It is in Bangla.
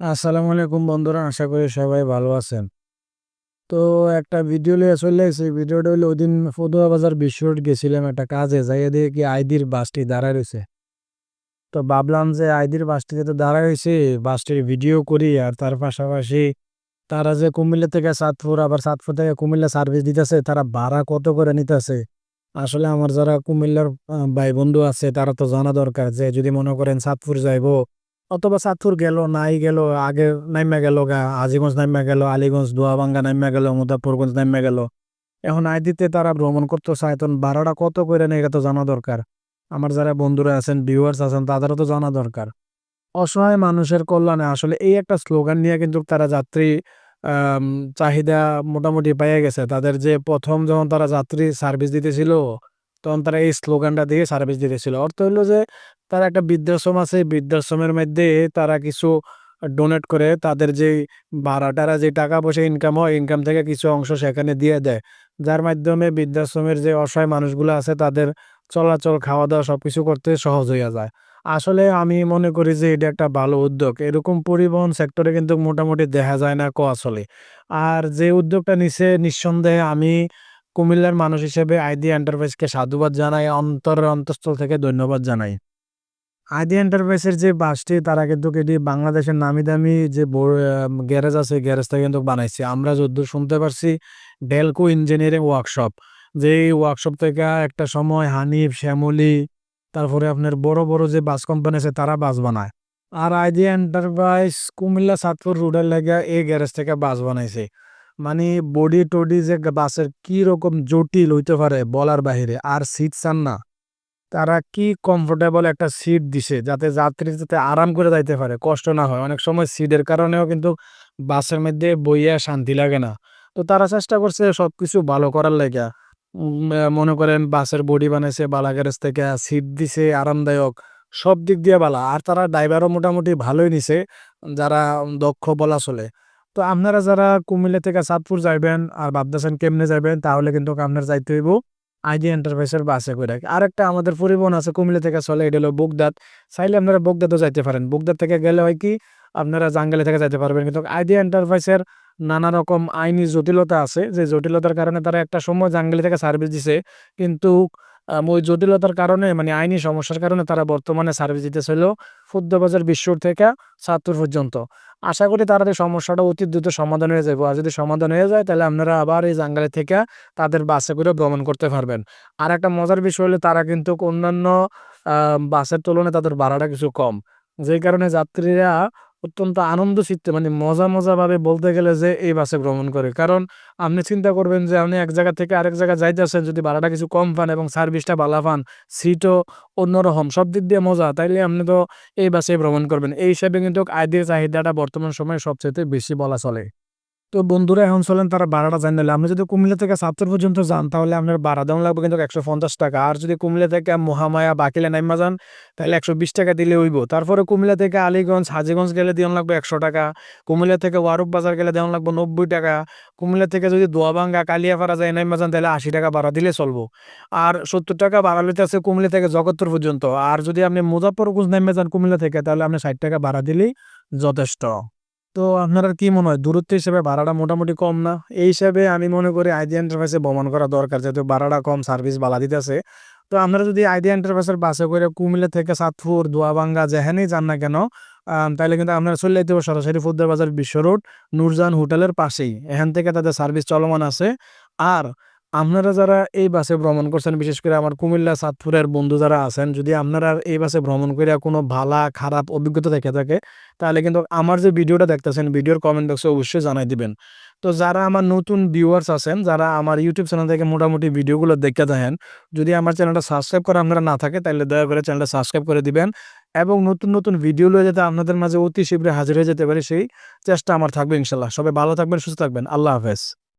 আসসালামু আলাইকুম বন্ধুরা, আশা করি সবাই ভালো আছেন। তো একটা ভিডিও লিয়ে চলে এসেছি ভিডিওটা হলো ওইদিন ফতুয়া বাজার বিশ্ব রোড গেছিলাম একটা কাজে, যাইয়ে দিয়ে কি আইদির বাসটি দাঁড়ায় রয়েছে। তো ভাবলাম যে আইদির বাসটিতে তো দাঁড়ায় রয়েছে, বাসটির ভিডিও করি আর তার পাশাপাশি তারা যে কুমিল্লা থেকে চাঁদপুর আবার চাঁদপুর থেকে কুমিল্লা সার্ভিস দিতেছে, তারা ভাড়া কত করে নিতেছে? আসলে আমার যারা কুমিল্লার ভাই বন্ধু আছে তারা তো জানা দরকার যে যদি মনে করেন চাঁদপুর যাইবো অথবা চাঁদপুর গেল, নাই গেল, আগে নাইমা গেল গা, আজিগঞ্জ নাইমা গেল, আলীগঞ্জ, দোয়াবাঙ্গা নাইমা গেল মুদাপুরগঞ্জ নাইমা গেল। এখন আইদিতে তারা ভ্রমণ করতে চায়, তখন ভাড়াটা কত করে নেই, এটা তো জানা দরকার। আমার যারা বন্ধুরা আছেন ভিউয়ার্স আছেন, তাদেরও তো জানা দরকার। অসহায় মানুষের কল্যাণে, আসলে এই একটা স্লোগান নিয়ে কিন্তু তারা যাত্রী চাহিদা মোটামুটি পেয়ে গেছে। তাদের যে প্রথম যখন তারা যাত্রী সার্ভিস দিতেছিল তখন তারা এই স্লোগানটা দিয়ে সার্ভিস দিতেছিল। অর্থ হলো যে, তারা একটা বৃদ্ধাশ্রম আছে বৃদ্ধাশ্রমের মধ্যে তারা কিছু ডোনেট করে, তাদের যে ভাড়াটারা যে টাকা পয়সা ইনকাম হয় ইনকাম থেকে কিছু অংশ সেখানে দিয়ে দেয়। যার মাধ্যমে বৃদ্ধাশ্রমের যে অসহায় মানুষগুলো আছে, তাদের চলাচল খাওয়া দাওয়া সবকিছু করতে সহজ হইয়া যায়। আসলে আমি মনে করি যে, এটা একটা ভালো উদ্যোগ। এরকম পরিবহন সেক্টরে কিন্তু মোটামুটি দেখা যায় না, ক আসলে। আর যে উদ্যোগটা নিছে, নিঃসন্দেহে আমি কুমিল্লার মানুষ হিসেবে আইডি এন্টারপ্রাইজকে সাধুবাদ জানাই, অন্তরের অন্তঃস্থল থেকে ধন্যবাদ জানাই। আইডি এন্টারপ্রাইজের যে বাসটি, তারা কিন্তু এটি বাংলাদেশের নামি দামি যে গ্যারেজ আছে গ্যারেজটা কিন্তু বানাইছে। আমরা যদ্দূর শুনতে পারছি, ডেলকো ইঞ্জিনিয়ারিং ওয়ার্কশপ। যে ওয়ার্কশপ থেকে একটা সময় হানিফ, শ্যামলি, তারপরে আপনার বড় বড় যে বাস কোম্পানি আছে, তারা বাস বানায়। আর আইডি এন্টারপ্রাইজ কুমিল্লা সাতপুর রোডের লেগে এই গ্যারেজ থেকে বাস বানাইছে। মানে বডি টডি যে বাসের কি রকম জটিল হইতে পারে বলার বাহিরে, আর সিট চান না। তারা কি কমফোর্টেবল একটা সিট দিছে যাতে যাত্রী যাতে আরাম করে যাইতে পারে, কষ্ট না হয়। অনেক সময় সিটের কারণেও কিন্তু বাসের মধ্যে বইয়া শান্তি লাগে না। তো তারা চেষ্টা করছে সব কিছু ভালো করার লেগে। মনে করেন বাসের বডি বানাইছে, বালা গ্যারেজ থেকে সিট দিছে, আরামদায়ক, সব দিক দিয়ে বালা আর তারা ড্রাইভারও মোটামুটি ভালোই নিছে, যারা দক্ষ বলা চলে। তো আপনারা যারা কুমিল্লা থেকে চাঁদপুর যাইবেন আর ভাবতেছেন কেমনে যাবেন তাহলে কিন্তু আপনার যাইতে হইব আইডি এন্টারপ্রাইজের বাসে করে। আর একটা আমাদের পরিবহন আছে, কুমিল্লা থেকে চলে, এটা হলো বুকদাত। চাইলে আপনারা বুকদাতও যাইতে পারেন। বুকদাত থেকে গেলে হয় কি, আপনারা জাঙ্গালি থেকে যাইতে পারবেন। কিন্তু আইডি এন্টারপ্রাইজের নানা রকম আইনি জটিলতা আছে, যে জটিলতার কারণে তারা একটা সময় জাঙ্গালি থেকে সার্ভিস দিছে, কিন্তু ওই জটিলতার কারণে মানে আইনি সমস্যার কারণে তারা বর্তমানে সার্ভিস দিতে ছিল ফুদ্দবাজার বিশ্বর থেকে সাতপুর পর্যন্ত। আশা করি তারা এই সমস্যাটা অতি দ্রুত সমাধান হয়ে যাবে। আর যদি সমাধান হয়ে যায়, তাহলে আপনারা আবার এই জাঙ্গালে থেকে তাদের বাসে করে ভ্রমণ করতে পারবেন। আর একটা মজার বিষয় হলো তারা কিন্তু অন্যান্য বাসের তুলনায় তাদের ভাড়াটা কিছু কম। যেই কারণে যাত্রীরা অত্যন্ত আনন্দ চিত্তে মানে মজা মজা ভাবে বলতে গেলে যে এই বাসে ভ্রমণ করে। কারণ আপনি চিন্তা করবেন যে আপনি এক জায়গা থেকে আরেক জায়গায় যাইতেছেন, যদি ভাড়াটা কিছু কম পান এবং সার্ভিসটা ভালো পান, সিটও অন্যরকম, সব দিক দিয়ে মজা। তাইলে আপনি তো এই বাসে ভ্রমণ করবেন। এই হিসাবে কিন্তু আইডির চাহিদাটা বর্তমান সময়ে সবচেয়ে বেশি বলা চলে। তো বন্ধুরা এখন চলেন তারা ভাড়াটা জানি নিলে। আপনি যদি কুমিল্লা থেকে সাতপুর পর্যন্ত যান, তাহলে আপনার ভাড়া দেওয়া লাগবে কিন্তু একশো পঞ্চাশ টাকা। আর যদি কুমিল্লা থেকে মহামায়া বাকিলে নাইমা যান, তাহলে একশো বিশ টাকা দিলে হইব। তারপরে কুমিল্লা থেকে আলীগঞ্জ, হাজিগঞ্জ গেলে দেওয়া লাগবে একশো টাকা। কুমিল্লা থেকে ওয়ারুক বাজার গেলে দেওয়া লাগবে নব্বই টাকা। কুমিল্লা থেকে যদি দোয়াবাঙ্গা, কালিয়াপাড়া যায় নাইমা যান, তাহলে আশি টাকা ভাড়া দিলে চলবো। আর সত্তর টাকা ভাড়া লইতে আছে কুমিল্লা থেকে জগত্তর পর্যন্ত। আর যদি আপনি মুজাফরগঞ্জ নাইমা যান কুমিল্লা থেকে, তাহলে আপনি ষাট টাকা ভাড়া দিলেই যথেষ্ট। তো আপনার কি মনে হয়? দূরত্ব হিসেবে ভাড়াটা মোটামুটি কম না? এই হিসাবে আমি মনে করি আইডিয়া এন্টারপ্রাইসে ভ্রমণ করা দরকার, যেহেতু ভাড়াটা কম সার্ভিস বালা দিতেছে। তো আপনারা যদি আইডিয়া এন্টারপ্রাইসের বাসে করে কুমিল্লা থেকে চাঁদপুর দোয়াবাঙ্গা, যেখানেই যান না কেন তাহলে কিন্তু আপনারা চলে যেতে হবে সরাসরি ফুদ্দার বাজার বিশ্ব রোড নূরজান হোটেলের পাশেই। এখান থেকে তাদের সার্ভিস চলমান আছে। আর আপনারা যারা এই বাসে ভ্রমণ করছেন, বিশেষ করে আমার কুমিল্লা চাঁদপুরের বন্ধু যারা আছেন, যদি আপনারা এই বাসে ভ্রমণ করে কোনো ভালা, খারাপ অভিজ্ঞতা থেকে থাকে, তাহলে কিন্তু আমার যে ভিডিওটা দেখতেছেন, ভিডিওর কমেন্ট বক্সে অবশ্যই জানাই দিবেন। তো যারা আমার নতুন ভিউয়ার্স আছেন, যারা আমার ইউটিউব চ্যানেল থেকে মোটামুটি ভিডিওগুলো দেখতে দেখেন যদি আমার চ্যানেলটা সাবস্ক্রাইব করা আপনারা না থাকে, তাহলে দয়া করে চ্যানেলটা সাবস্ক্রাইব করে দিবেন এবং নতুন নতুন ভিডিও লয়ে যাতে আপনাদের মাঝে অতি শীঘ্রই হাজির হয়ে যেতে পারে, সেই চেষ্টা আমার থাকবে ইনশাল্লাহ সবাই ভালো থাকবেন, সুস্থ থাকবেন। আল্লাহ হাফেজ।